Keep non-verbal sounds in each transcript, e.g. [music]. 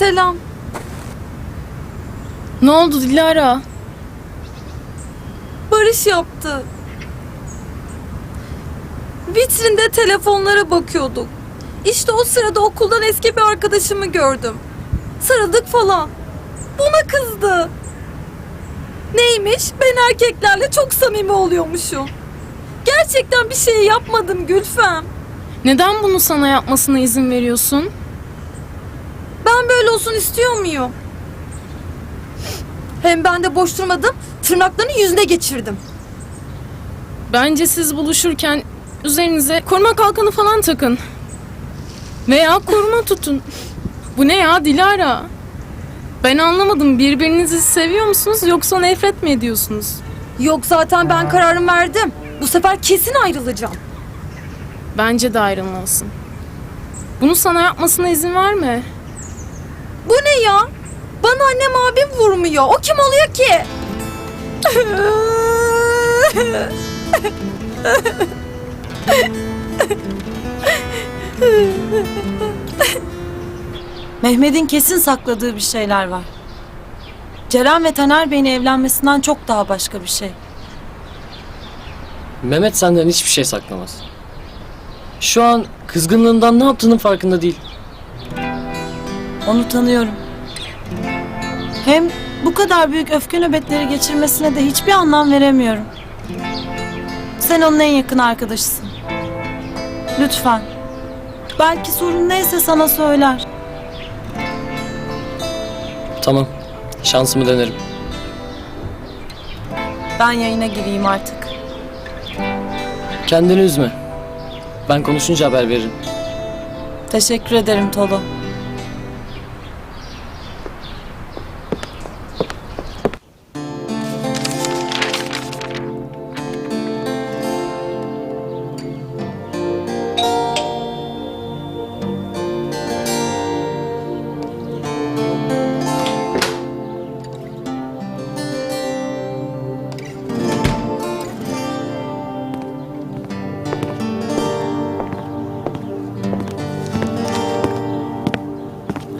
Selam. Ne oldu Dilara? Barış yaptı. Vitrinde telefonlara bakıyorduk. İşte o sırada okuldan eski bir arkadaşımı gördüm. Sarıldık falan. Buna kızdı. Neymiş? Ben erkeklerle çok samimi oluyormuşum. Gerçekten bir şey yapmadım Gülfem. Neden bunu sana yapmasına izin veriyorsun? Ben böyle olsun istiyor muyum? Hem ben de boş durmadım. Tırnaklarını yüzüne geçirdim. Bence siz buluşurken üzerinize koruma kalkanı falan takın. Veya koruma tutun. Bu ne ya Dilara? Ben anlamadım. Birbirinizi seviyor musunuz yoksa nefret mi ediyorsunuz? Yok zaten ben kararımı verdim. Bu sefer kesin ayrılacağım. Bence de ayrılmalısın. Bunu sana yapmasına izin verme. Bu ne ya? Bana annem abim vurmuyor. O kim oluyor ki? Mehmet'in kesin sakladığı bir şeyler var. Ceren ve Taner Bey'in evlenmesinden çok daha başka bir şey. Mehmet senden hiçbir şey saklamaz. Şu an kızgınlığından ne yaptığının farkında değil. Onu tanıyorum. Hem bu kadar büyük öfke nöbetleri geçirmesine de hiçbir anlam veremiyorum. Sen onun en yakın arkadaşısın. Lütfen. Belki sorun neyse sana söyler. Tamam, şansımı denerim. Ben yayına gireyim artık. Kendini üzme. Ben konuşunca haber veririm. Teşekkür ederim Tolu.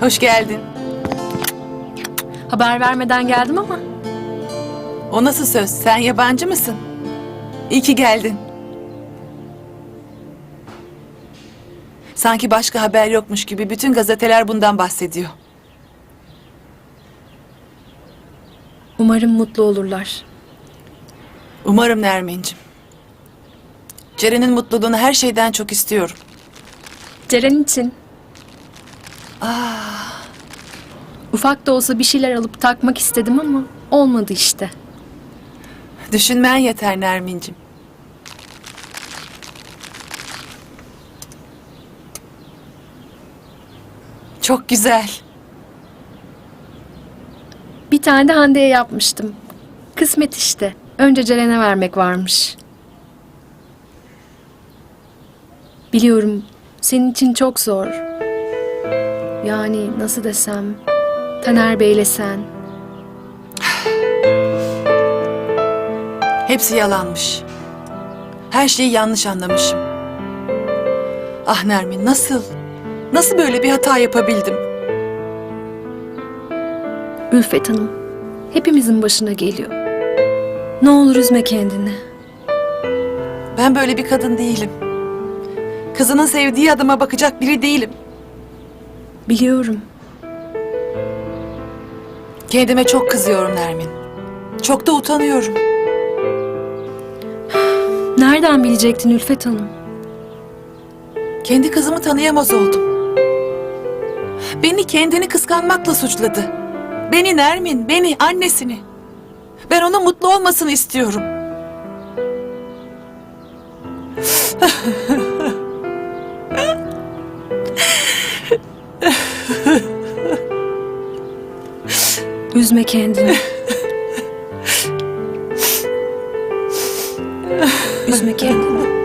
Hoş geldin. Haber vermeden geldim ama O nasıl söz? Sen yabancı mısın? İyi ki geldin. Sanki başka haber yokmuş gibi bütün gazeteler bundan bahsediyor. umarım mutlu olurlar. Umarım Nermin'cim. Ceren'in mutluluğunu her şeyden çok istiyorum. Ceren için. Ufak da olsa bir şeyler alıp takmak istedim ama olmadı işte. Düşünmen yeter Nermin'cim. Çok güzel. Bir tane de Hande'ye yapmıştım. Kısmet işte. Önce Ceren'e vermek varmış. Biliyorum senin için çok zor. Yani nasıl desem Taner Bey'le sen. [sighs] Hepsi yalanmış. Her şeyi yanlış anlamışım. Ah Nermin nasıl? Nasıl böyle bir hata yapabildim? Ülfet Hanım hepimizin başına geliyor. Ne olur üzme kendini. Ben böyle bir kadın değilim. Kızının sevdiği adama bakacak biri değilim. Biliyorum. Kendime çok kızıyorum Nermin. Çok da utanıyorum. Nereden bilecektin Ülfet Hanım? Kendi kızımı tanıyamaz oldum. Beni kendini kıskanmakla suçladı. Beni Nermin, beni annesini. Ben onun mutlu olmasını istiyorum. [laughs] Üzme kendini. [laughs] Üzme kendini.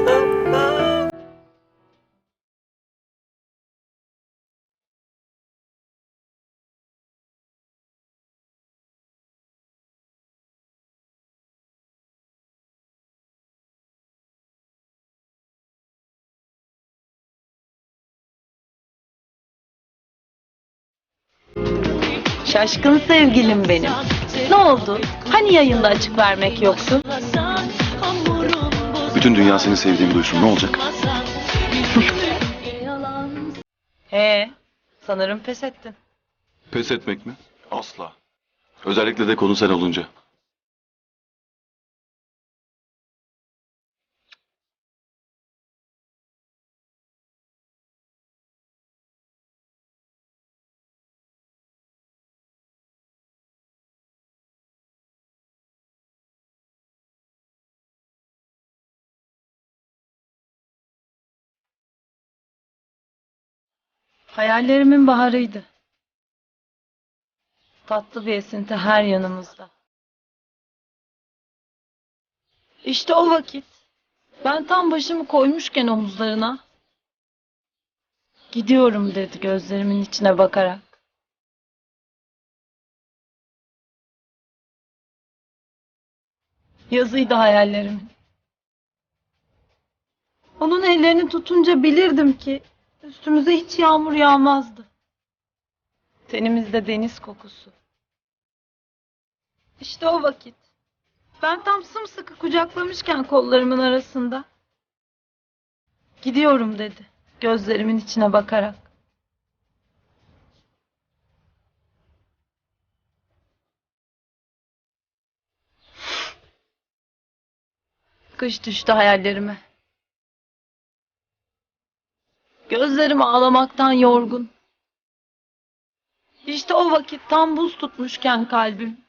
Şaşkın sevgilim benim. Ne oldu? Hani yayında açık vermek yoktu? Bütün dünya seni sevdiğimi duysun ne olacak? He, sanırım pes ettin. Pes etmek mi? Asla. Özellikle de konu sen olunca. Hayallerimin baharıydı. Tatlı bir esinti her yanımızda. İşte o vakit ben tam başımı koymuşken omuzlarına gidiyorum dedi gözlerimin içine bakarak. Yazıydı hayallerimin. Onun ellerini tutunca bilirdim ki üstümüze hiç yağmur yağmazdı. Tenimizde deniz kokusu. İşte o vakit. Ben tam sımsıkı kucaklamışken kollarımın arasında. Gidiyorum dedi. Gözlerimin içine bakarak. Kış düştü hayallerime. Gözlerim ağlamaktan yorgun. İşte o vakit tam buz tutmuşken kalbim.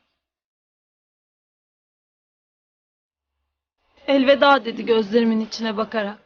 Elveda dedi gözlerimin içine bakarak.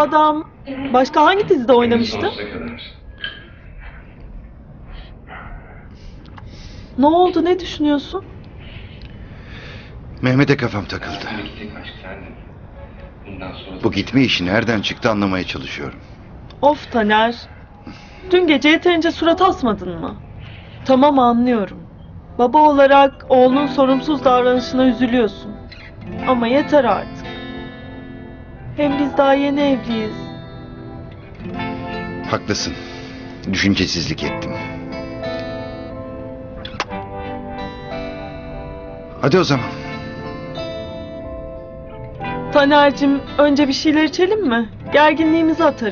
Adam başka hangi dizide oynamıştı? Ne oldu? Ne düşünüyorsun? Mehmet'e kafam takıldı. Bu gitme işi nereden çıktı anlamaya çalışıyorum. Of Taner. Dün gece yeterince surat asmadın mı? Tamam anlıyorum. Baba olarak oğlunun sorumsuz davranışına üzülüyorsun. Ama yeter artık. Hem biz daha yeni evliyiz. Haklısın. Düşüncesizlik ettim. Hadi o zaman. Taner'cim önce bir şeyler içelim mi? Gerginliğimizi atarız.